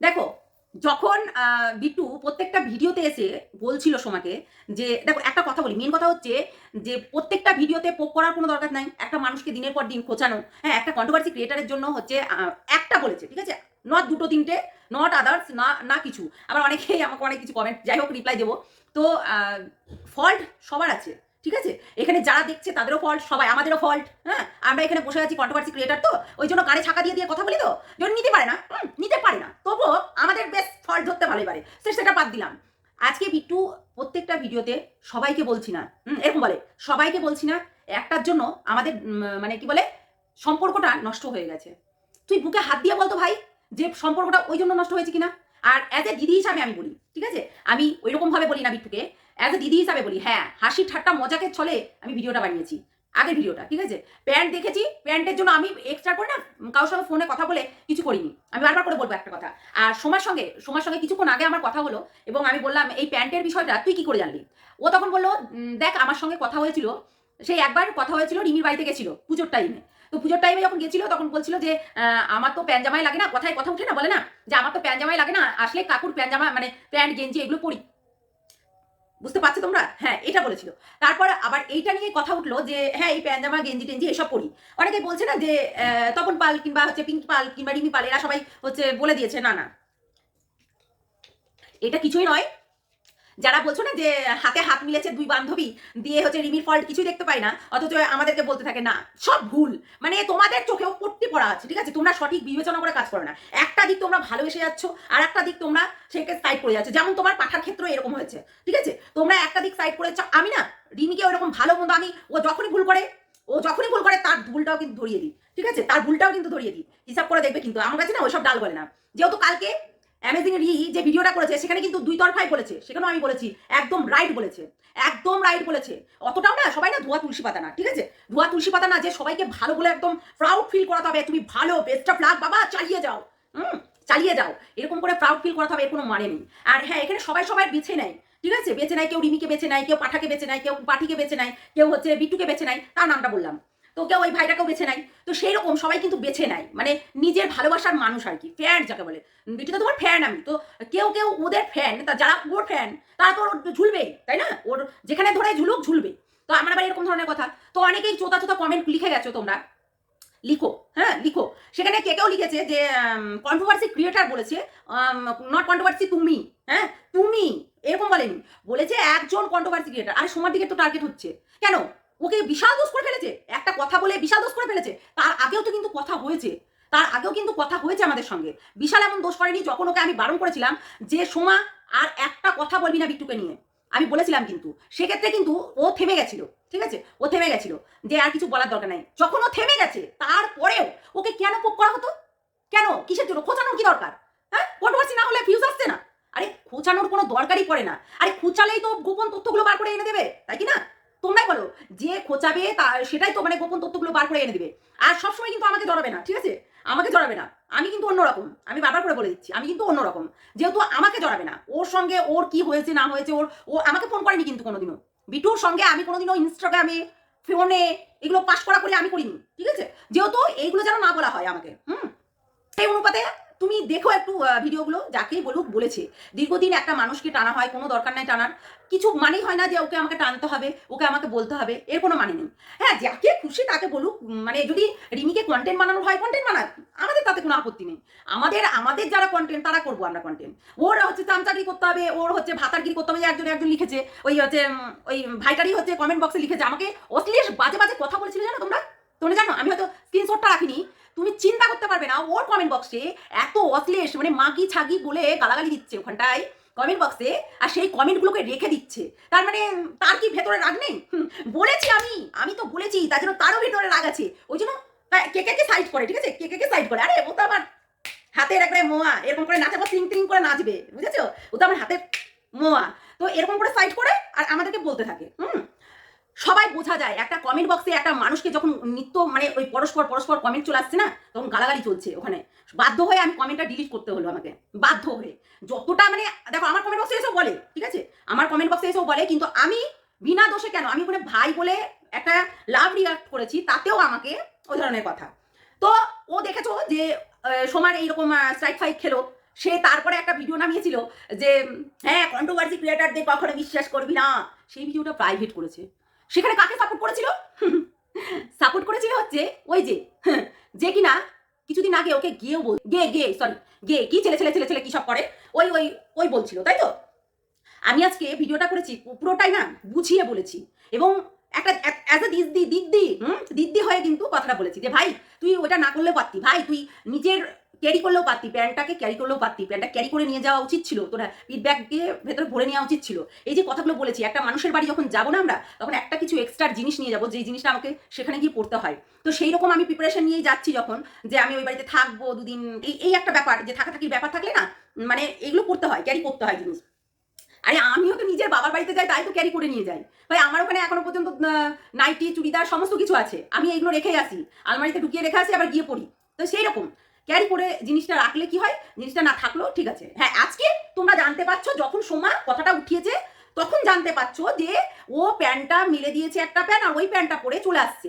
দেখো, যখন বিটু প্রত্যেকটা ভিডিওতে এসে বলছিল সোমাকে যে, দেখো, একটা কথা বলি মেন কথা হচ্ছে যে, প্রত্যেকটা ভিডিওতে পোক করার কোনো দরকার নাই, একটা মানুষকে দিনের পর দিন খোঁচানো হ্যাঁ একটা কন্ট্রোভার্সি ক্রিয়েটারের জন্য হচ্ছে একটা বলেছে, ঠিক আছে? নট দুটো তিনটে নট আদার্স না না কিছু। আবার অনেকেই আমাকে অনেক কিছু কমেন্ট যাই হোক রিপ্লাই দেবো। তো ফল্ট সবার আছে। ঠিক আছে? এখানে যারা দেখছে তাদেরও ফল্ট সবাই আমাদেরও ফল্ট হ্যাঁ? আমরা এখানে বসে আছি কন্ট্রোভার্সি ক্রিয়েটার তো, ওই জন্য কানে ছাকা দিয়ে দিয়ে কথা বলি তো? যেমন নিতে পারে না নিতে পারে না। তবুও আমাদের বেশ ফল্ট ধরতে ভালোই পারে সে সেটা বাদ দিলাম। আজকে বিট্টু প্রত্যেকটা ভিডিওতে সবাইকে বলছি না এরকম বলে, সবাইকে বলছি না, একটার জন্য আমাদের মানে কি বলে, সম্পর্কটা নষ্ট হয়ে গেছে। তুই বুকে হাত দিয়ে বলতো ভাই যে সম্পর্কটা ওই জন্য নষ্ট হয়েছে কিনা? আর অ্যাজ এ দিদি হিসাবে আমি বলি, ঠিক আছে? আমি ওই রকম ভাবে বলি না বিট্টুকে অ্যাজ এ দিদি হিসাবে বলি হ্যাঁ হাসি ঠাট্টা মজাকে চলে আমি ভিডিওটা বানিয়েছি, আগের ভিডিওটা, ঠিক আছে? প্যান্ট দেখেছি, প্যান্টের জন্য আমি এক্সট্রা করে না, কারোর সঙ্গে ফোনে কথা বলে কিছু করিনি। আমি বারবার করে বলব একটা কথা। আর সোমার সঙ্গে সোমার সঙ্গে কিছুক্ষণ আগে আমার কথা হলো এবং আমি বললাম, এই প্যান্টের বিষয়টা তুই কি করে জানলি? ও তখন বলল দেখ, আমার সঙ্গে কথা হয়েছিল সেই একবার কথা হয়েছিল রিমির বাড়িতে গেছিল, পুজোর টাইমে তো পুজোর টাইমে যখন গেছিল, তখন বলছিল যে আমার তো প্যান্ট জামাই লাগে না, কথায় কথা উঠে না বলে না যে, আমার তো প্যান্ট জামাই লাগে না, আসলে কাকুর প্যান্ট জামা মানে প্যান্ট, গেঞ্জি এগুলো পরি। বুঝতে পারছ তোমরা? হ্যাঁ এটা বলেছিল। তারপর আবার এইটা নিয়ে কথা উঠল যে হ্যাঁ এই প্যান্ট জামা গেঞ্জি, টেঞ্জি এসব পড়ি অনেকে বলছে না যে তপন পাল কিংবা হচ্ছে পিঙ্ক পাল কিংবা রিমি পাল, এরা সবাই হচ্ছে বলে দিয়েছে, না না। এটা কিছুই নয়। যারা বলছো না যে হাতে হাত মিলেছে দুই বান্ধবী, দিয়ে হচ্ছে রিমির ফল্ট কিছুই দেখতে পাই না, অথচ আমাদেরকে বলতে থাকে, না, সব ভুল। মানে তোমাদের চোখেও পট্টি পড়া আছে, ঠিক আছে? তোমরা সঠিক বিবেচনা করে কাজ করো না। একটা দিক তোমরা ভালোবেসে যাচ্ছ, আর একটা দিক তোমরা সেকে সাইড করে যাচ্ছে। যেমন তোমার পাঠার ক্ষেত্রে এরকম হয়েছে, ঠিক আছে? তোমরা একটা দিক সাইড করেছ আমি না, রিমিকে ওরকম ভালো মন্দ আমি, ও যখনই ভুল করে, ও যখনই ভুল করে, তার ভুলটাও কিন্তু ধরিয়ে দিই, ঠিক আছে? তার ভুলটাও কিন্তু ধরিয়ে দিই। হিসাব করে দেখবে কিন্তু। আমার কাছে না ওইসব ডাল বলে না। যেহেতু কালকে অ্যামেজিং রি যে ভিডিওটা করেছে, সেখানে কিন্তু দুই তরফাই বলেছে। সেখানেও আমি বলেছি, একদম রাইট বলেছে, একদম রাইট বলেছে। অতটাও না, সবাই না ধোয়া তুলসী পাতা না, ঠিক আছে? ধোয়া তুলসী পাতা না যে সবাইকে ভালো বলে একদম প্রাউড ফিল করাতে হবে, তুমি ভালো বেস্ট অফ লাক বাবা, চালিয়ে যাও। হুম, চালিয়ে যাও। এরকম করে প্রাউড ফিল করাতে হবে, এর কোনো মানে নেই। আর হ্যাঁ এখানে সবাই সবাই বেছে নেয়, ঠিক আছে? বেছে নেয়, কেউ রিমিকে বেছে নেয়, কেউ পাঠাকে বেছে নেয়, কেউ পাঠিকে বেছে নেয়, কেউ হচ্ছে বিট্টুকে বেছে নেয়, তার নামটা বললাম। তো কেউ ওই ভাইটাকেও বেছে নেয় তো সেই রকম সবাই কিন্তু বেছে নেয়। মানে নিজের ভালোবাসার মানুষ আর কি। ফ্যান যাকে বলে। বিট্টু তো তোমার ফ্যান আমি। তো কেউ কেউ ওদের ফ্যান তা যারা ওর ফ্যান তারা তো ওর তাই না? ওর যেখানে ধরে ঝুলুক ঝুলবে তো আমার আবার এরকম ধরনের কথা। তো অনেকেই চোতা চোতা কমেন্ট লিখে গেছো তোমরা। লিখো হ্যাঁ লিখো। সেখানে কে কেউ লিখেছে যে কন্ট্রোভার্সি ক্রিয়েটার বলেছে নট কন্ট্রোভার্সি তুমি হ্যাঁ তুমি, এরকম বলেনি। বলেছে একজন কন্ট্রোভার্সি ক্রিয়েটার আর সোমার দিকে তো টার্গেট হচ্ছে। কেন? ওকে বিশাল দোষ করে ফেলেছে। একটা কথা বলে বিশাল দোষ করে ফেলেছে। তার আগেও তো কিন্তু কথা হয়েছে। তার আগেও কিন্তু কথা হয়েছে আমাদের সঙ্গে। বিশাল এমন দোষ করেনি যখন ওকে আমি বারণ করেছিলাম যে, সোমা, আর একটা কথা বলবি না বিট্টুকে নিয়ে। আমি বলেছিলাম কিন্তু। সেক্ষেত্রে কিন্তু ও থেমে গেছিল। ঠিক আছে? ও থেমে গেছিল যে, আর কিছু বলার দরকার নাই। যখন ও থেমে গেছে, তারপরেও ওকে কেন পোক করা হতো? কেন? কিসের জন্য? খোঁচানোর কি দরকার? হ্যাঁ? কন্ট্রোভার্সি না হলে ফিউজ আসছে না। আরে, খোঁচানোর কোনো দরকারই পড়ে না। আরে, খোঁচালেই তো গোপন তথ্যগুলো বার করে এনে দেবে, তাই কি না? তোমরাই বলো, যে খোঁচাবে তা, সেটাই তো মানে গোপন তথ্যগুলো বার করে এনে দেবে। আর সবসময় কিন্তু আমাকে জড়াবে না, ঠিক আছে? আমাকে জড়াবে না। আমি কিন্তু অন্যরকম। আমি বারবার করে বলে দিচ্ছি, আমি কিন্তু অন্যরকম। যেহেতু আমাকে জড়াবে না, ওর সঙ্গে ওর কি হয়েছে, না হয়েছে, ওর, ও আমাকে ফোন করেনি কিন্তু কোনোদিনও। বিটুর সঙ্গে আমি কোনোদিনও ইনস্টাগ্রামে, ফোনে এগুলো পাশ করা করে আমি করিনি, ঠিক আছে? যেহেতু এইগুলো যেন না বলা হয় আমাকে, হুম? সেই অনুপাতে তুমি দেখো একটু ভিডিওগুলো, যাকে বলুক বলেছে। দীর্ঘদিন একটা মানুষকে টানা হয়, কোনো দরকার নাই টানার। কিছু মানেই হয় না যে ওকে আমাকে টানতে হবে, ওকে আমাকে বলতে হবে, এর কোনো মানে নেই। হ্যাঁ যাকে খুশি তাকে বলুক মানে যদি রিমিকে কন্টেন্ট বানানোর হয় কন্টেন্ট বানাক, আমাদের তাতে কোনো আপত্তি নেই। আমাদের আমাদের যারা কন্টেন্ট তারা করব আমরা কন্টেন্ট ওর হচ্ছে চামচাগিরি করতে হবে, ওর হচ্ছে ভাতারগিরি করতে হবে একজন একজন লিখেছে, ওই হচ্ছে ওই ভাইটারই হচ্ছে কমেন্ট বক্সে লিখেছে, আমাকে অশ্লীল বাজে বাজে কথা বলছিলে জানো তোমরা? তোমরা জানো, আমি হয়তো স্ক্রিনশটটা রাখিনি। তুমি চিন্তা করতে পারবে না, ওর কমেন্ট বক্সে এত অশ্লেষ মানে মাগি ছাগি বলে গালাগালি দিচ্ছে ওখানটায় কমেন্ট বক্সে আর সেই কমেন্টগুলোকে রেখে দিচ্ছে। তার মানে তার কি ভেতরে রাগ নেই? বলেছি আমি আমি তো বলেছি, তার জন্য তারও ভেতরে রাগ আছে। ওই জন্য কে কে সাইড করে, ঠিক আছে? কে কে সাইড করে? আরে, ও তো আমার হাতের একবারে মোয়া, এরকম করে নাচাবো তিং তিং করে নাচবে, বুঝেছ? ও তো আমার হাতের মোয়া। তো এরকম করে সাইড করে, আর আমাদেরকে বলতে থাকে, হুম? সবাই বোঝা যায়। একটা কমেন্ট বক্সে একটা মানুষকে যখন নিত্য মানে ওই পরস্পর পরস্পর কমেন্ট চলে আসছে না, তখন গালাগালি চলছে ওখানে। বাধ্য হয়ে আমি কমেন্টটা ডিলিট করতে হলো আমাকে। বাধ্য হয়ে। যতটা মানে দেখো আমার কমেন্ট বক্সে এসব বলে, ঠিক আছে? আমার কমেন্ট বক্সে এসব বলে, কিন্তু আমি বিনা দোষে কেন? আমি ওখানে ভাই বলে একটা লাভ রিয়াক্ট করেছি, তাতেও আমাকে ওই ধরনের কথা। তো ও দেখেছ যে সোমার এইরকম স্ট্রাইক ফাইট খেলো। সে তারপরে একটা ভিডিও নামিয়েছিল যে হ্যাঁ কন্ট্রোভার্সি ক্রিয়েটারদের কখনো বিশ্বাস করবি না। সেই ভিডিওটা প্রাইভেট করেছে। সেখানে কাকে সাপোর্ট করেছিল? সাপোর্ট করেছিল হচ্ছে ওই যে যে কিনা কিছুদিন আগে ওকে গিয়েও বল, গে গে সরি গে, কি ছেলে ছেলে ছেলে ছেলে, কি সব করে? ওই ওই ওই বলছিল, তাই তো? আমি আজকে ভিডিওটা করেছি পুরোটাই না বুঝিয়ে বলেছি। এবং একটা অ্যাজ এ দিদি দিদি, হুম, দিদি হয়ে কিন্তু কথাটা বলেছি যে, ভাই, তুই ওটা না করলেও পারতি। ভাই, তুই নিজের ক্যারি করলেও পারতি প্যান্টটাকে ক্যারি করলেও পারতি প্যান্টটা ক্যারি করে নিয়ে যাওয়া উচিত ছিল তোরা পিট ব্যাগকে ভেতরে ভরে নেওয়া উচিত ছিল। এই যে কথাগুলো বলেছি, একটা মানুষের বাড়ি যখন যাব না আমরা, তখন একটা কিছু এক্সট্রা জিনিস নিয়ে যাব যে জিনিসটা আমাকে সেখানে গিয়ে পড়তে হয়। তো সেই রকম আমি প্রিপারেশন নিয়েই যাচ্ছি যখন, যে আমি ওই বাড়িতে থাকব দুদিন, এই এই একটা ব্যাপার, যে থাকা থাকির ব্যাপার থাকলে না মানে এগুলো করতে হয় ক্যারি করতে হয় জিনিস। আরে আমিও তো নিজের বাবার বাড়িতে যাই, তাই তো ক্যারি করে নিয়ে যাই। ভাই, আমার ওখানে এখনও পর্যন্ত নাইটি চুড়িদার, সমস্ত কিছু আছে। আমি এগুলো রেখেই আসি। আলমারিতে ঢুকিয়ে রেখে আসি, আবার গিয়ে পড়ি। তো সেই রকম ক্যারি করে জিনিসটা রাখলে কি হয়? জিনিসটা না থাকলেও ঠিক আছে। হ্যাঁ আজকে তোমরা জানতে পারছ, যখন সোমা কথাটা উঠিয়েছে, তখন জানতে পারছ যে ও প্যান্টটা মিলে দিয়েছে একটা প্যান্ট আর ওই প্যান্টটা পরে চলে আসছে।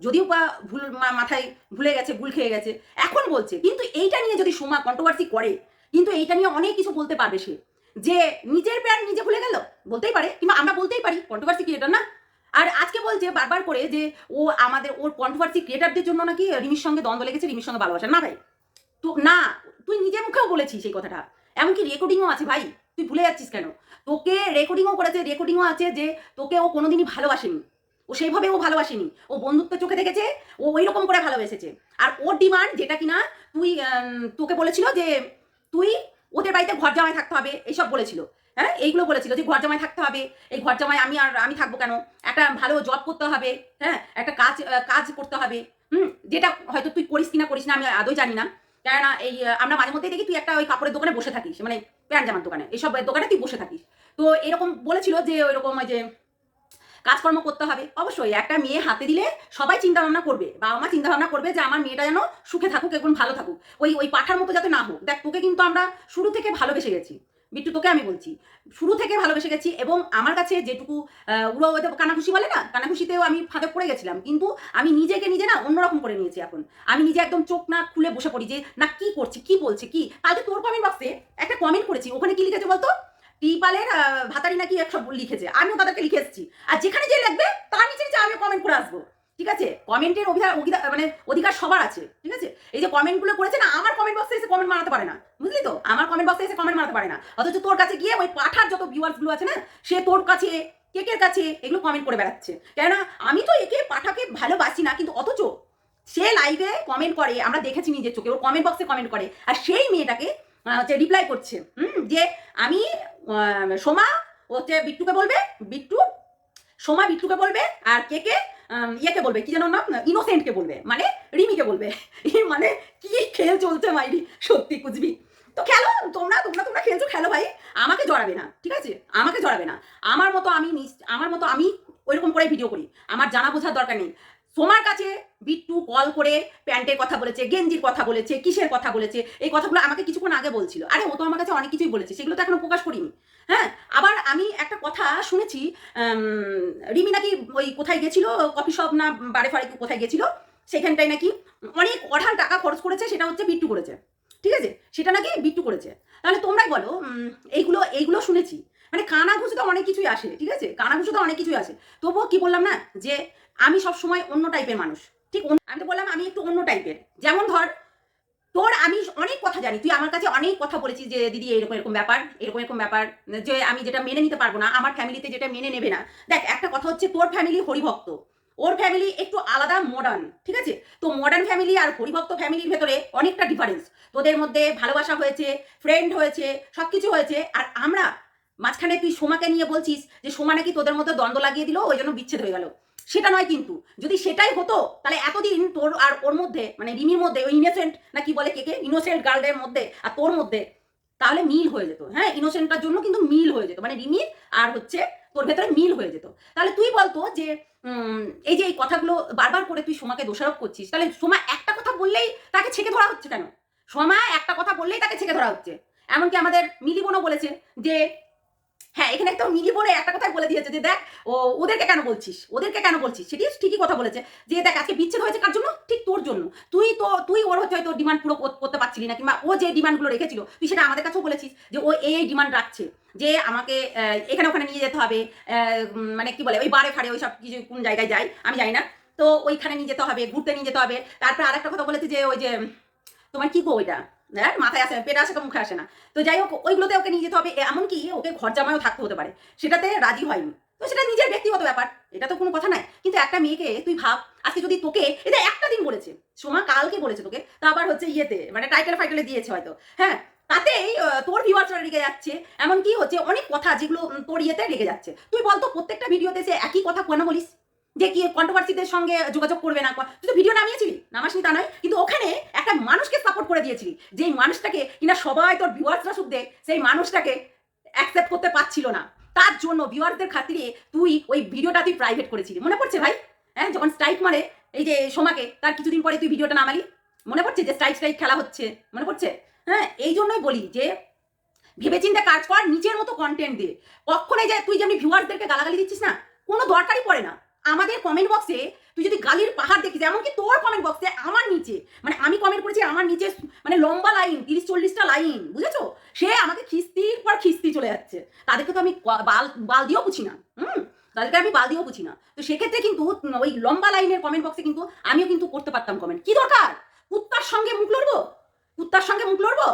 যদিও বা ভুল মাথায় ভুলে গেছে, ভুল খেয়ে গেছে। এখন বলছে, কিন্তু এইটা নিয়ে যদি সোমা কন্ট্রোভার্সি করে, কিন্তু এইটা নিয়ে অনেক কিছু বলতে পারবে সে। যে নিজের প্যান্ট নিজে ভুলে গেল, বলতেই পারে, কিংবা আমরা বলতেই পারি কন্ট্রোভার্সি কি এটা না? আর আজকে বলছে বারবার করে যে ও আমাদের, ওর কন্ট্রোভার্সি ক্রিয়েটারদের জন্য নাকি রিমির সঙ্গে দ্বন্দ্ব লেগেছে, রিমির সঙ্গে ভালোবাসা। না ভাই, তো না, তুই নিজের মুখেও বলেছিস সেই কথাটা। এমনকি রেকর্ডিংও আছে ভাই, তুই ভুলে যাচ্ছিস কেন? তোকে রেকর্ডিংও করেছে রেকর্ডিংও আছে যে তোকে ও কোনোদিনই ভালোবাসেনি। ও সেইভাবে ও ভালোবাসেনি। ও বন্ধুত্ব চোখে দেখেছে, ও ওই রকম করে ভালোবেসেছে। আর ওর ডিমান্ড যেটা কিনা, তুই তোকে বলেছিল যে তুই ওদের বাড়িতে ঘর জামাই থাকতে হবে এইসব বলেছিল। হ্যাঁ? এইগুলো বলেছিল যে ঘর জামাই থাকতে হবে। এই ঘর জামাই আমি আর আমি থাকব কেন? একটা ভালো জব করতে হবে হ্যাঁ? একটা কাজ কাজ করতে হবে। হুম? যেটা হয়তো তুই করিস কিনা করিস না, আমি আদৌ জানি না। কেননা এই আমরা মাঝে মধ্যেই দেখি তুই একটা ওই কাপড়ের দোকানে বসে থাকিস মানে প্যান্ট জামার দোকানে। এইসব দোকানে তুই বসে থাকিস। তো এরকম বলেছিল যে ওইরকম ওই যে কাজকর্ম করতে হবে। অবশ্যই একটা মেয়ে হাতে দিলে সবাই চিন্তা ভাবনা করবে, বাবা মা চিন্তা ভাবনা করবে যে আমার মেয়েটা যেন সুখে থাকুক এবং ভালো থাকুক। ওই ওই পাঠার মতো যাতে না হোক। দেখ, তোকে কিন্তু আমরা শুরু থেকে ভালোবেসে গেছি। বিট্টু তোকে আমি বলছি। শুরু থেকে ভালোবেসে গেছি এবং আমার কাছে যেটুকু উড়ো কানাঘুষি বলে না, কানাঘুষিতেও আমি ফাঁদে পড়ে গেছিলাম। কিন্তু আমি নিজেকে নিজে না অন্যরকম করে নিয়েছি এখন। আমি নিজে একদম চোখ না খুলে বসে পড়ি যে, না, কি করছি, কি বলছে, কি? কালকে তোর কমেন্ট বক্সে একটা কমেন্ট করেছি। ওখানে কি লিখেছে বলতো? টিপালের ভাতারি নাকি একসব লিখেছে। আমিও তাদেরকে লিখে এসেছি। আর যেখানে যে লিখবে, তার নিচে নিচে আমি কমেন্ট করে আসব। ঠিক আছে? কমেন্টের অধিকার মানে অধিকার সবার আছে, ঠিক আছে? এই যে কমেন্টগুলো করেছে না, আমার কমেন্ট বক্সে এসে কমেন্ট মারাতে পারে না, বুঝলি তো? আমার কমেন্ট বক্সে এসে কমেন্ট মারাতে পারে না। অথচ তোর কাছে গিয়ে ওই পাঠার যত ভিউয়ার্সগুলো আছে না, সে তোর কাছে কেকের কাছে, এগুলো কমেন্ট করে বেড়াচ্ছে। কেননা, আমি তো একে পাঠাকে ভালোবাসি না, কিন্তু অথচ সে লাইভে কমেন্ট করে, আমরা দেখেছি নিজের চোখে ওর কমেন্ট বক্সে কমেন্ট করে, আর সেই মেয়েটাকে হচ্ছে রিপ্লাই করছে, হুম? যে আমি সোমা হচ্ছে বিট্টুকে বলবে, বিট্টু সোমা বিট্টুকে বলবে আর কে কে? ইয়েকে বলবে, কি যেন নাম? ইনোসেন্টকে বলবে মানে রিমিকে বলবে। মানে কি খেল চলছে মাইরি, সত্যি কুচবি তো খেলো, তোমরা তোমরা তোমরা খেলছো, খেলো ভাই। আমাকে জড়াবে না, ঠিক আছে? আমাকে জড়াবে না। আমার মতো আমি আমার মতো আমি ওইরকম করে ভিডিও করি। আমার জানা বোঝার দরকার নেই। সোমার কাছে বিট্টু কল করে প্যান্টের কথা বলেছে, গেঞ্জির কথা বলেছে, কিসের কথা বলেছে, এই কথাগুলো আমাকে কিছুক্ষণ আগে বলছিল। আরে, ও তো আমার কাছে অনেক কিছুই বলেছে, সেগুলো তো এখনও প্রকাশ করিনি। হ্যাঁ আবার আমি একটা কথা শুনেছি রিমি নাকি ওই কোথায় গেছিল, কফি শপ না বারে ফারে কোথায় গেছিল, সেখানটায় নাকি অনেক অঢাল টাকা খরচ করেছে, সেটা হচ্ছে বিট্টু করেছে। ঠিক আছে? সেটা নাকি বিট্টু করেছে। তাহলে তোমরাই বলো এইগুলো এইগুলো শুনেছি। মানে কানা ঘুষে তো অনেক কিছুই আসে, ঠিক আছে? কানা ঘুষে তো অনেক কিছুই আসে। তবুও কি বললাম না, যে আমি সব সময় অন্য টাইপের মানুষ। ঠিক আমি তো বললাম আমি একটু অন্য টাইপের। যেমন ধর, তোর আমি অনেক কথা জানি। তুই আমার কাছে অনেক কথা বলেছিস যে, দিদি, এরকম এরকম ব্যাপার, এরকম এরকম ব্যাপার, যে আমি যেটা মেনে নিতে পারব না, আমার ফ্যামিলিতে যেটা মেনে নেবে না। দেখ, একটা কথা হচ্ছে তোর ফ্যামিলি হরিভক্ত। ওর ফ্যামিলি একটু আলাদা মডার্ন ঠিক আছে? তো মডার্ন ফ্যামিলি আর হরিভক্ত ফ্যামিলির ভেতরে অনেকটা ডিফারেন্স তোদের মধ্যে ভালোবাসা হয়েছে ফ্রেন্ড হয়েছে সব কিছু হয়েছে। আর আমরা মাঝখানে তুই সোমাকে নিয়ে বলছিস যে, সোমা নাকি তোদের মধ্যে দ্বন্দ্ব লাগিয়ে দিল, ওই জন্য বিচ্ছেদ হয়ে গেল। সেটা নয় কিন্তু। যদি সেটাই হতো, তাহলে এতদিন তোর আর ওর মধ্যে মানে রিমির মধ্যে, ওই ইনোসেন্ট না কি বলে কে কে ইনোসেন্ট গার্লদের মধ্যে আর তোর মধ্যে, তাহলে মিল হয়ে যেত। হ্যাঁ ইনোসেন্টটার জন্য কিন্তু মিল হয়ে যেত। মানে রিমির আর হচ্ছে তোর ভেতরে মিল হয়ে যেত। তাহলে তুই বলতো যে এই যে এই কথাগুলো বারবার করে তুই সোমাকে দোষারোপ করছিস, তাহলে সোমা একটা কথা বললেই তাকে ছেঁকে ধরা হচ্ছে কেন? সোমা একটা কথা বললেই তাকে ছেঁকে ধরা হচ্ছে। এমনকি আমাদের মিলিবনও বলেছে যে হ্যাঁ এখানে একটা মিলি বলে একটা কথাই বলে দিয়েছে যে দেখ, ও, ওদেরকে কেন বলছিস? ওদেরকে কেন বলছিস? সেটি ঠিকই কথা বলেছে যে দেখ, আজকে বিচ্ছেদ হয়েছে কার জন্য? ঠিক তোর জন্য। তুই তো, তুই ওর হচ্ছে হয়তো ডিমান্ড পুরো করতে পারছিলি না, কিংবা ও যে ডিমান্ডগুলো রেখেছিল, তুই সেটা আমাদের কাছেও বলেছিস যে ও এই এই ডিমান্ড রাখছে, যে আমাকে এখানে ওখানে নিয়ে যেতে হবে মানে কি বলে, ওই বারে ফাড়ে ওই সব কিছু কোন জায়গায় যাই আমি জানি না। তো ওইখানে নিয়ে যেতে হবে, ঘুরতে নিয়ে যেতে হবে। তারপর আরেকটা কথা বলেছে যে ওই যে, তোমার কি গো ওইটা? হ্যাঁ মাথায় আসে পেটে আসে তো মুখে আসে না। তো যাই হোক, ওইগুলোতে ওকে নিয়ে যেতে হবে এমনকি ওকে ঘর জামাইও থাকতে হতে পারে। সেটাতে রাজি হয়নি। তো সেটা নিজের ব্যক্তিগত ব্যাপার, এটা তো কোনো কথা নাই কিন্তু একটা মেয়েকে তুই ভাব, আজকে যদি তোকে, এটা একটা দিন বলেছে, সোমা কালকে বলেছে তোকে, তা আবার হচ্ছে ইয়েতে মানে টাইটেল ফাইটেলে দিয়েছে হয়তো। হ্যাঁ তাতেই তোর ভিউয়ার্সরা রেগে যাচ্ছে। এমনকি হচ্ছে অনেক কথা যেগুলো তোর ইয়েতে রেগে যাচ্ছে। তুই বলতো, প্রত্যেকটা ভিডিওতে সে একই কথা কেন বলিস? যে কি কন্ট্রোভার্সিদের সঙ্গে যোগাযোগ করবে না তুই তো ভিডিও নামিয়েছিলি? নামাসনি তা নয়, কিন্তু ওখানে একটা মানুষকে সাপোর্ট করে দিয়েছিলি। যেই মানুষটাকে কিনা সবাই তোর ভিউয়ার্সরা শুদ্ধে সেই মানুষটাকে অ্যাকসেপ্ট করতে পারছিল না। তার জন্য ভিউয়ারদের খাতিরে তুই ওই ভিডিওটা তুই প্রাইভেট করেছিলি। মনে পড়ছে ভাই? হ্যাঁ যখন স্ট্রাইক মারে, এই যে সোমাকে, তার কিছুদিন পরে তুই ভিডিওটা নামালি? মনে পড়ছে যে স্ট্রাইক স্ট্রাইক খেলা হচ্ছে? মনে পড়ছে? হ্যাঁ এই জন্যই বলি যে ভেবেচিন্তে কাজ কর নিজের মতো কন্টেন্ট দে। কখনোই যে তুই যেমনি ভিউয়ারদেরকে গালাগালি দিচ্ছিস না, কোনো দরকারই পড়ে না। আমাদের কমেন্ট বক্সে তুই যদি গালির পাহাড় দেখিস, এমনকি তোর কমেন্ট বক্সে আমার নিচে মানে আমি কমেন্ট করেছি আমার নিচে মানে লম্বা লাইন তিরিশ চল্লিশটা লাইন বুঝেছ? সে আমাকে খিস্তির পর খিস্তি চলে যাচ্ছে। তাদেরকে তো আমি বাল বাল দিয়েও বুঝি না, হুম? তাদেরকে আমি বাল দিয়েও বুঝি না। তো সেক্ষেত্রে কিন্তু ওই লম্বা লাইনের কমেন্ট বক্সে কিন্তু আমিও কিন্তু করতে পারতাম কমেন্ট কি দরকার? কুত্তার সঙ্গে মুখ লড়বো? কুত্তার সঙ্গে মুখ লড়বো?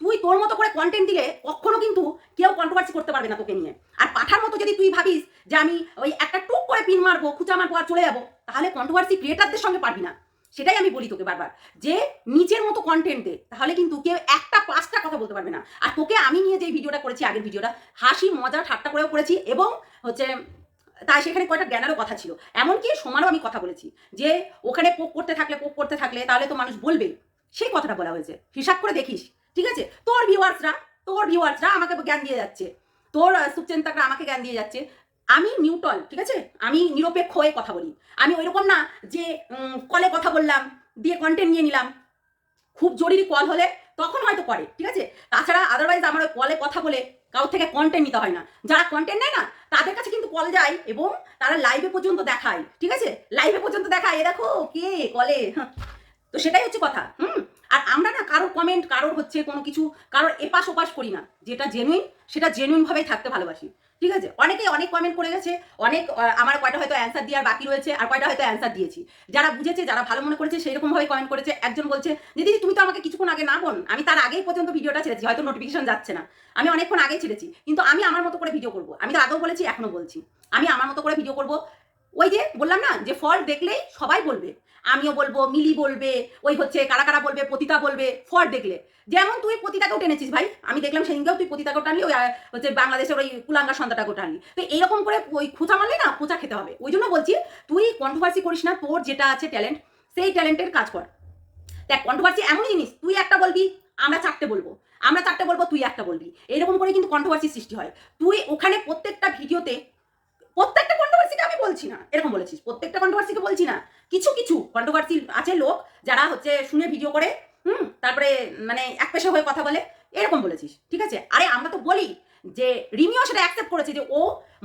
তুই তোর মতো করে কন্টেন্ট দিলে কখনো কিন্তু কেউ কন্ট্রোভার্সি করতে পারবে না তোকে নিয়ে। আর পাঠার মতো যদি তুই ভাবিস যে আমি ওই একটা টুক করে পিন মারবো খুচা মারবো আর চলে যাব, তাহলে কন্ট্রোভার্সি ক্রিয়েটারদের সঙ্গে পারবি না। সেটাই আমি বলি তোকে বারবার। যে নিজের মতো কন্টেন্ট দে, তাহলে কিন্তু কেউ একটা পাঁচটা কথা বলতে পারবে না। আর তোকে আমি নিয়ে যে ভিডিওটা করেছি, আগের ভিডিওটা হাসি, মজা, ঠাট্টা করেও করেছি এবং হচ্ছে তাই সেখানে কয়টা জ্ঞানেরও কথা ছিল। এমনকি সমানও আমি কথা বলেছি যে ওখানে পোক করতে থাকলে পোক করতে থাকলে তাহলে তো মানুষ বলবে সেই কথাটা বলা হয়েছে। হিসাব করে দেখিস, ঠিক আছে? তোর ভিউয়ার্সরা তোর ভিউয়ার্সরা আমাকে জ্ঞান দিয়ে যাচ্ছে। তোর সুপচেন্তাকরা আমাকে জ্ঞান দিয়ে যাচ্ছে। আমি নিউটল ঠিক আছে? আমি নিরপেক্ষ হয়ে কথা বলি। আমি ওইরকম না যে কলে কথা বললাম, দিয়ে কন্টেন্ট নিয়ে নিলাম। খুব জরুরি কল হলে তখন হয়তো করে, ঠিক আছে? তাছাড়া আদারওয়াইজ আমার ওই কলে কথা বলে কারোর থেকে কন্টেন্ট নিতে হয় না। যারা কন্টেন্ট নেয় না, তাদের কাছে কিন্তু কল যায় এবং তারা লাইভে পর্যন্ত দেখায়, ঠিক আছে? লাইভে পর্যন্ত দেখায়। এ দেখো, কে? কলে। তো সেটাই হচ্ছে কথা, হুম? আর আমরা না কারোর কমেন্ট কারোর হচ্ছে কোনো কিছু, কারোর এপাশ ওপাশ করি না। যেটা জেনুইন সেটা জেনুইনভাবেই থাকতে ভালোবাসি। ঠিক আছে? অনেকেই অনেক কমেন্ট করে গেছে, অনেক আমার কয়টা হয়তো অ্যান্সার দেওয়ার বাকি রয়েছে, আর কয়টা হয়তো অ্যান্সার দিয়েছি। যারা বুঝেছে, যারা ভালো মনে করেছে সেই রকমভাবে কমেন্ট করেছে। একজন বলছে, দিদি, তুমি তো আমাকে কিছুক্ষণ আগে না বোন আমি তার আগেই পর্যন্ত ভিডিওটা ছেড়েছি, হয়তো নোটিফিকেশন যাচ্ছে না। আমি অনেকক্ষণ আগেই ছেড়েছি, কিন্তু আমি আমার মতো করে ভিডিও করব। আমি তো আগেও বলেছি, এখনও বলছি। আমি আমার মতো করে ভিডিও করব। ওই যে বললাম না, যে ফল দেখলেই সবাই বলবে। আমিও বলব, মিলি বলবে, ওই হচ্ছে কারা কারা বলবে, পতিতা বলবে ফর দেখলে। যেমন তুই পতিতাকেও টেনেছিস ভাই, আমি দেখলাম সেদিনকেও তুই পতিতাকেও টানলি, ওই হচ্ছে বাংলাদেশের ওই কুলাঙ্গা সন্তাটাকেও টানলি। তো এইরকম করে ওই খোঁচা মারলে না খোঁচা খেতে হবে। ওই জন্য বলছি, তুই কন্ট্রোভার্সি করিস না, তোর যেটা আছে ট্যালেন্ট সেই ট্যালেন্টের কাজ কর। দেখ কন্ট্রোভার্সি এমন জিনিস, তুই একটা বলবি, আমরা চারটে বলব। আমরা চারটে বলব, তুই একটা বলবি। এরকম করে কিন্তু কন্ট্রোভার্সি সৃষ্টি হয়। তুই ওখানে প্রত্যেকটা ভিডিওতে প্রত্যেকটা কন্ট্রোভার্সিকে আমি বলছি না। এরকম বলেছিস, প্রত্যেকটা কন্ট্রোভার্সিকে বলছি না। কিছু কিছু কন্ট্রোভার্সি আছে লোক যারা হচ্ছে শুনে ভিডিও করে, হুম, তারপরে মানে এক পেশা হয়ে কথা বলে, এরকম বলেছিস, ঠিক আছে? আরে আমরা তো বলি যে রিমিও সেটা অ্যাকসেপ্ট করেছে যে ও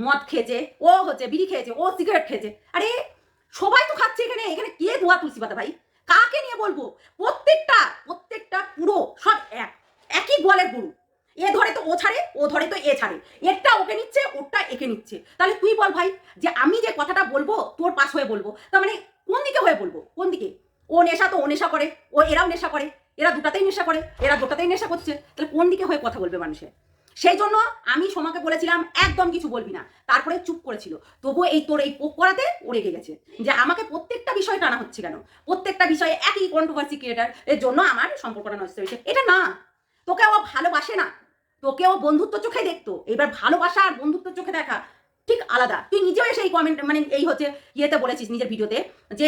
মদ খেয়েছে, ও হচ্ছে বিড়ি খেয়েছে, ও সিগারেট খেয়েছে। আরে সবাই তো খাচ্ছে এখানে এখানে কে ধোয়া তুলসী পাতা ভাই? কাকে নিয়ে বলব? প্রত্যেকটা প্রত্যেকটা পুরো সব এক, একই গোয়ালের গরু। এ ধরে তো ও ছাড়ে, ও ধরে তো এ ছাড়ে। এরটা ওকে নিচ্ছে, ওরটা একে নিচ্ছে। তাহলে তুই বল ভাই, যে আমি যে কথাটা বলব, তোর পাশ হয়ে বলব। তার মানে কোন দিকে হয়ে বলব? কোন দিকে? ও নেশা তো ও নেশা করে, ও এরাও নেশা করে, এরা দুটাতেই নেশা করে, এরা দুটাতেই নেশা করছে। তাহলে কোন দিকে হয়ে কথা বলবে মানুষের সেই জন্য আমি সোমাকে বলেছিলাম, একদম কিছু বলবি না। তারপরে চুপ করেছিল। তবুও এই তোর এই পোক করাতে ও রেগে গেছে। যে আমাকে প্রত্যেকটা বিষয় টানা হচ্ছে কেন? প্রত্যেকটা বিষয়ে একই কন্ট্রোভার্সি ক্রিয়েটার এর জন্য আমার সম্পর্কটা নষ্ট হয়েছে। এটা না। তোকে ও ভালোবাসে না। তোকে ও বন্ধুত্ব চোখে দেখতো। এবার ভালোবাসা আর বন্ধুত্ব চোখে দেখা ঠিক আলাদা। তুই নিজেও এসে এই কমেন্ট মানে এই হচ্ছে ইয়েতে বলেছিস নিজের ভিডিওতে যে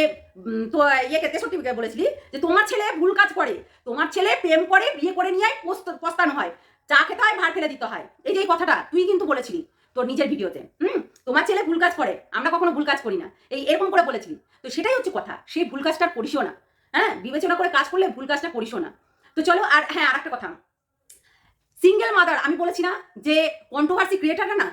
তো ইয়েকে তেষট্টি বলেছিলি যে, তোমার ছেলে ভুল কাজ করে। তোমার ছেলে প্রেম করে, বিয়ে করে নিয়ে পস্তানো হয়। চা খেতে হয়, ভাত ফেলে দিতে হয়। এই যে কথাটা তুই কিন্তু বলেছিলি তোর নিজের ভিডিওতে হুম? তোমার ছেলে ভুল কাজ করে। আমরা কখনো ভুল কাজ করি না। এই এরকম করে বলেছিলি। তো সেটাই হচ্ছে কথা। সেই ভুল কাজটা করিসও না। হ্যাঁ? বিবেচনা করে কাজ করলে ভুল কাজটা করিসও না। তো চলো, আর হ্যাঁ আর একটা কথা। সিঙ্গেল মাদার আমি বলেছি না যে কন্ট্রোভার্সি ক্রিয়েটাররা না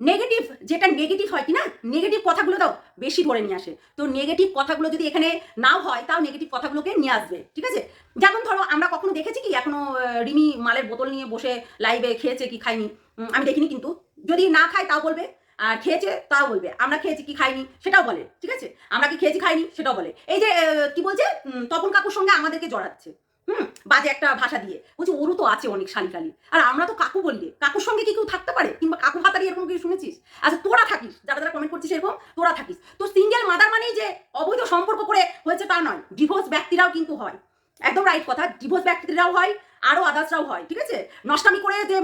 নেগেটিভ যেটা নেগেটিভ হয় কি না নেগেটিভ কথাগুলো দাও বেশি ধরে নিয়ে আসে। তো নেগেটিভ কথাগুলো যদি এখানে নাও হয়, তাও নেগেটিভ কথাগুলোকে নিয়ে আসবে, ঠিক আছে? যেমন ধরো, আমরা কখনো দেখেছি কি, এখনও রিমি মালের বোতল নিয়ে বসে লাইভে খেয়েছে কি খায়নি? আমি দেখিনি কিন্তু। যদি না খায়, তাও বলবে। আর খেয়েছে, তাও বলবে। আমরা খেয়েছি কি খাইনি সেটাও বলে, ঠিক আছে? আমরা কি খেয়েছি খাইনি সেটাও বলে। এই যে কি বলছে? তপন কাকুর সঙ্গে আমাদেরকে জড়াচ্ছে। হুম, বাজে একটা ভাষা দিয়ে। বলছি, ওরও তো আছে অনেক শালিকালি আর আমরা তো কাকু বললে, কাকুর সঙ্গে কি কেউ থাকতে পারে? কিংবা কাকু হাতারি এরকম কিছু শুনেছিস? আচ্ছা তোরা থাকিস। যারা যারা কমেন্ট করছিস এরকম, তোরা থাকিস। তো সিঙ্গেল মাদার মানেই যে অবৈধ সম্পর্ক করে হয়েছে তা নয় ডিভোর্স ব্যক্তিরাও কিন্তু হয়। একদম রাইট কথা ডিভোর্স ব্যক্তিরাও হয় আরও আদার্সরাও হয়, ঠিক আছে? নষ্টামি করে যে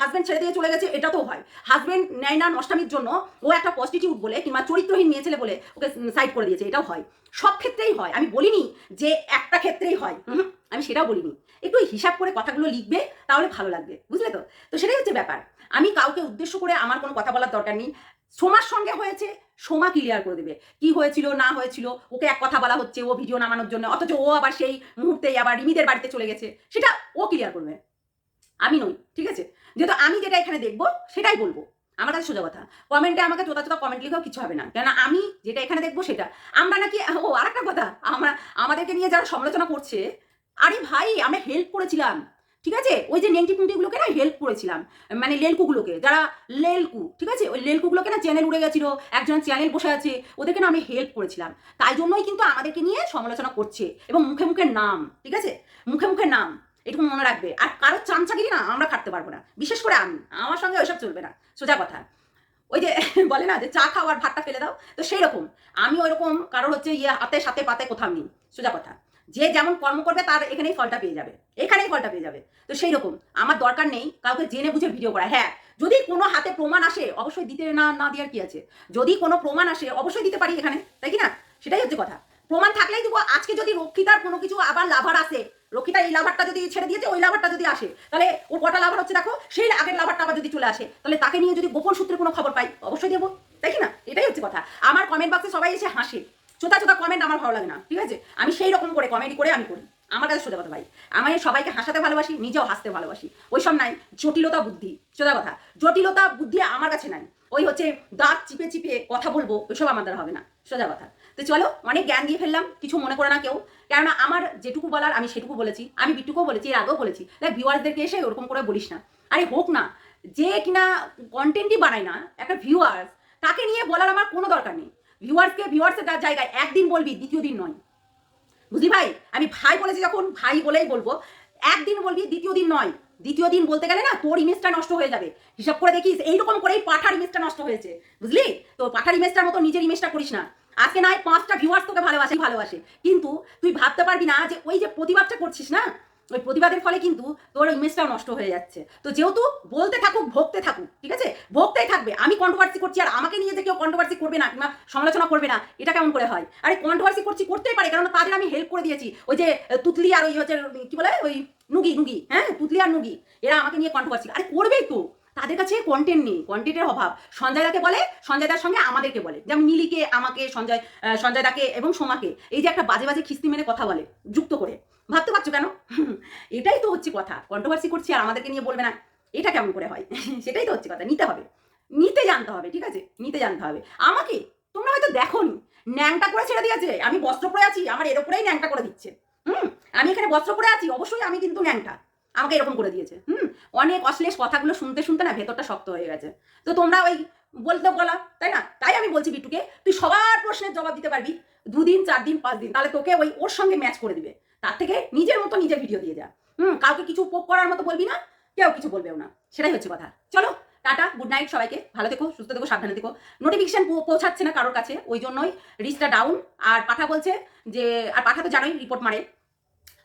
হাজব্যান্ড ছেড়ে দিয়ে চলে গেছে এটা তো হয়। হাজব্যান্ড নেয় না নষ্টামির জন্য, ও একটা পজিটিভ বলে কিংবা চরিত্রহীন মেয়ে ছেলে বলে ওকে সাইড করে দিয়েছে, এটাও হয়। সব ক্ষেত্রেই হয়। আমি বলিনি যে একটা ক্ষেত্রেই হয়। আমি সেটাও বলিনি। একটু হিসাব করে কথাগুলো লিখবে, তাহলে ভালো লাগবে, বুঝলে তো? তো সেটাই হচ্ছে ব্যাপার। আমি কাউকে উদ্দেশ্য করে আমার কোনো কথা বলার দরকার নেই। সোমার সঙ্গে হয়েছে, সোমা ক্লিয়ার করে দেবে। কি হয়েছিল, না হয়েছিল, ওকে এক কথা বলা হচ্ছে, ও ভিডিও নামানোর জন্য, অথচ ও আবার সেই মুহূর্তেই আবার রিমিদের বাড়িতে চলে গেছে, সেটা ও ক্লিয়ার করবে। আমি নই, ঠিক আছে? যেহেতু আমি যেটা এখানে দেখব, সেটাই বলব। আমার কাছে সোজা কথা। কমেন্টে আমাকে চোদা চোদা কমেন্ট লিখেও কিছু হবে না। কেন আমি যেটা এখানে দেখব, সেটা। আমরা নাকি, ও আর একটা কথা, আমরা, আমাদেরকে নিয়ে যারা সমালোচনা করছে, আরে ভাই, আমরা হেল্প করেছিলাম। ঠিক আছে? ওই যে নেংটি পুঁটিগুলোকে না হেল্প করেছিলাম। মানে লেলকুগুলোকে, যারা লেলকু, ঠিক আছে? ওই লেলকুগুলোকে না চ্যানেল উড়ে গেছিল একজন চ্যানেল বসে আছে, ওদেরকে না আমি হেল্প করেছিলাম। তাই জন্যই কিন্তু আমাদেরকে নিয়ে সমালোচনা করছে এবং মুখে মুখে নাম, ঠিক আছে? মুখে মুখে নাম, এটুকু মনে রাখবে। আর কারও চামচাগিরি না আমরা খাটতে পারব না। বিশেষ করে আমি, আমার সঙ্গে ওইসব চলবে না। সোজা কথা। ওই যে বলে না যে চা খাও আর ভাতটা ফেলে দাও। তো সেই রকম আমি ওই রকম কারোর হচ্ছে ইয়ে হাতে সাথে পাতে কোথাও নেই। সোজা কথা। যে যেমন কর্ম করবে তার এখানেই ফলটা পেয়ে যাবে, এখানেই ফলটা পেয়ে যাবে। তো সেই রকম আমার দরকার নেই কাউকে জেনে বুঝে ভিডিও করা। হ্যাঁ যদি কোনো হাতে প্রমাণ আসে, অবশ্যই দিতে না না দেওয়ার কি আছে? যদি কোনো প্রমাণ আসে, অবশ্যই দিতে পারি এখানে, তাই কি না? সেটাই হচ্ছে কথা। প্রমাণ থাকলেই দিব, আজকে যদি রক্ষিতার কোনো কিছু আবার লাভার আসে, রক্ষিতা এই লাভারটা যদি ছেড়ে দিয়েছে, ওই লাভারটা যদি আসে, তাহলে ওর কটা লাভার হচ্ছে দেখো, সেই আগের লাভারটা আবার যদি চলে আসে, তাহলে তাকে নিয়ে যদি গোপন সূত্রে কোনো খবর পাই, অবশ্যই দেবো, তাই কি না? এটাই হচ্ছে কথা। আমার কমেন্ট বক্সে সবাই এসে হাসে। চোতা চোতা কমেন্ট আমার ভালো লাগে না, ঠিক আছে? আমি সেই রকম করে কমেডি করে আমি করি। আমার কাছে সোজা কথা ভাই আমি সবাইকে হাসাতে ভালোবাসি, নিজেও হাসতে ভালোবাসি। ওইসব নাই, জটিলতা বুদ্ধি, সোজা কথা। জটিলতা বুদ্ধি আমার কাছে নাই। ওই হচ্ছে দাঁত চিপে চিপে কথা বলব, ওইসব আমার দ্বারা হবে না, সোজা কথা। তো চলো, অনেক জ্ঞান দিয়ে ফেললাম, কিছু মনে করে না কেউ। কেননা আমার যেটুকু বলার, আমি সেটুকু বলেছি, আমি বিটুকুও বলেছি, এর আগেও বলেছি। দেখ ভিউয়ার্সদেরকে এসে ওরকম করে বলিস না। আরে হোক না, যে কিনা কন্টেন্টই বানায় না, একটা ভিউয়ার্স তাকে নিয়ে বলার আমার কোনো দরকার নেই। ভিউয়ার্সকে, ভিউয়ার্সের জায়গায় একদিন বলবি, দ্বিতীয় দিন নয়। বুঝলি ভাই? আমি ভাই বলেছি যখন, ভাই বলেই বলব, একদিন বলবি, দ্বিতীয় দিন নয়। দ্বিতীয় দিন বলতে গেলে না, তোর ইমেজটা নষ্ট হয়ে যাবে। হিসাব করে দেখিস, এইরকম করেই পাঠার ইমেজটা নষ্ট হয়েছে। বুঝলি? তো পাঠার ইমেজটার মতো নিজের ইমেজটা করিস না। আজকে নয় পাঁচটা ভিউয়ার্স তোকে ভালোবাসে ভালোবাসে। কিন্তু তুই ভাবতে পারবি না যে ওই যে প্রতিবাদটা করছিস না ওই প্রতিবাদের ফলে কিন্তু তোর ইমেজটাও নষ্ট হয়ে যাচ্ছে। তো যেহেতু বলতে থাকুক, ভোগতে থাকুক, ঠিক আছে? ভোগতেই থাকবে। আমি কন্ট্রোভার্সি করছি আর আমাকে নিয়ে যে কেউ কন্ট্রোভার্সি করবে না কিংবা সমালোচনা করবে না, এটা কেমন করে হয়? আরে কন্ট্রোভার্সি করছি, করতেই পারে কারণ তাদের আমি হেল্প করে দিয়েছি। ওই যে তুতলি আর ওই হচ্ছে, কি বলে? ওই নুগি নুগি হ্যাঁ? তুতলি আর নুগি, এরা আমাকে নিয়ে কন্ট্রোভার্সি আরে করবেই তো। তাদের কাছে কন্টেন্ট নেই কন্টেন্টের অভাব। সঞ্জয় দাকে বলে, সঞ্জয় দার সঙ্গে আমাদেরকে বলে। যেমন মিলিকে আমাকে, সঞ্জয় সঞ্জয় দাকে এবং সোমাকে। এই যে একটা বাজে বাজে খিস্তি মেরে কথা বলে, যুক্ত করে। ভাবতে পারছ কেন? এটাই তো হচ্ছে কথা। কন্ট্রোভার্সি করছি আর আমাদেরকে নিয়ে বলবে না। এটা কেমন করে হয়? সেটাই তো হচ্ছে কথা। নিতে হবে। নিতে জানতে হবে, ঠিক আছে? নিতে জানতে হবে। আমাকে? তোমরা হয়তো দেখোনি, ন্যাংটা করে ছেড়ে দিয়েছে। আমি বস্ত্র পরে আছি, আমার এর উপরেই ন্যাংটা করে দিচ্ছে। হুম? আমি এখানে বস্ত্র পরে আছি, অবশ্যই আমি কিন্তু ন্যাংটা। আমাকে এরকম করে দিয়েছে। হুম? অনেক অশ্লেষ কথাগুলো শুনতে শুনতে না ভেতরটা শক্ত হয়ে গেছে। তো তোমরা ওই বলতে বলা, তাই না? তাই আমি বলছি বিটুকে, তুই সবার প্রশ্নের জবাব দিতে পারবি। দুদিন চার দিন পাঁচ দিন তাহলে তোকে ওই ওর সঙ্গে ম্যাচ করে দিবে। তার থেকে নিজের মতো নিজে ভিডিও দিয়ে যা হুম, কাউকে কিছু পোক করার মতো বলবি না, কেউ কিছু বলবেও না। সেটাই হচ্ছে কথা। চলো, টাটা গুড নাইট সবাইকে। ভালো থেকো, সুস্থ থেকো, সাবধানে থেকো। নোটিফিকেশন পৌঁছাচ্ছে না কারোর কাছে, ওই জন্যই রিচটা ডাউন আর পাঠা বলছে যে, আর পাঠা তো জানোই রিপোর্ট মারে।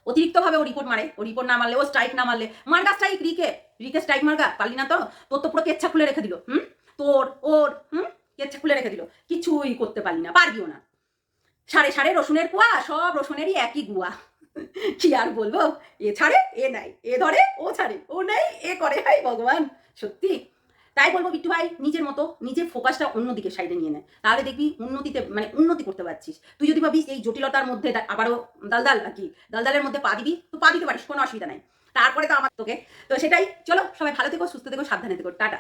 অতিরিক্তভাবে ও রিপোর্ট মারে। ও রিপোর্ট না মারলে, ও স্ট্রাইক না মারলে। মার্গা স্ট্রাইক রিকে। রিকে স্ট্রাইক মার্গা, পারলি না তো? তোর তো পুরো কেচ্ছা খুলে রেখে দিল। হুম? তোর, ওর, হুম? কেচ্ছা খুলে রেখে দিল। কিছুই করতে পারলি না, পারবিও না। সাড়ে সাড়ে রসুনের কুয়া সব রসুনেরই একই গুয়া। কি আর বলব? এ ছাড়ে, এ নাই, এ ধরে, ও ছাড়ে, ও নেই, এ করে হাই ভগবান, সত্যি। তাই বলব বিট্টু ভাই, নিজের মতো, নিজের ফোকাসটা অন্যদিকে সাইডে নিয়ে নেয় তাহলে দেখবি উন্নতিতে মানে উন্নতি করতে পারছিস। তুই যদি ভাবিস এই জটিলতার মধ্যে আবারও দালদাল আর কি দালদালের মধ্যে পা দিবি, তো পা দিতে পারিস, কোনো অসুবিধা নাই। তারপরে তো আমার তোকে তো সেটাই, চলো সবাই ভালো থেকো, সুস্থ থেকো, সাবধানে থেকো, টাটা।